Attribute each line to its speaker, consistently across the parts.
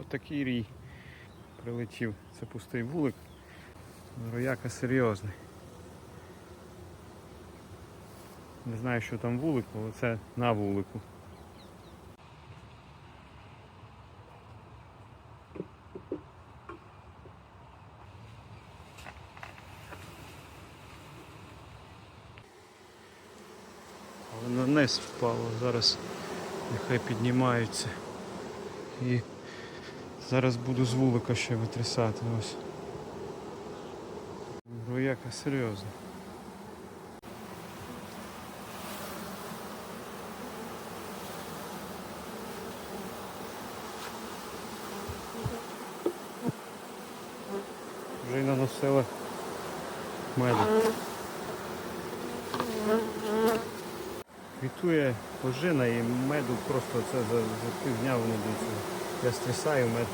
Speaker 1: Отакий рій прилетів. Це пустий вулик. Рояка серйозний. Не знаю, що там вулик, але це на вулику. Але на низ впало, зараз нехай піднімаються. І зараз буду з вулика ще витрясати. Ось. Рояка серйозна. Вже й наносила меду. Квітує ожина і меду просто це за, за півдня вони дійсно. Я стрясаю, мед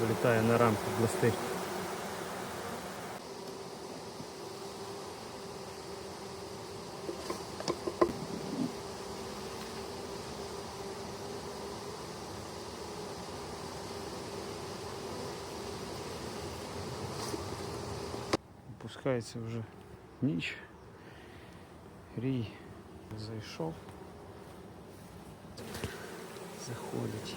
Speaker 1: вилітає на рамку блистить. Опускається вже ніч. Рій зайшов. Заходить.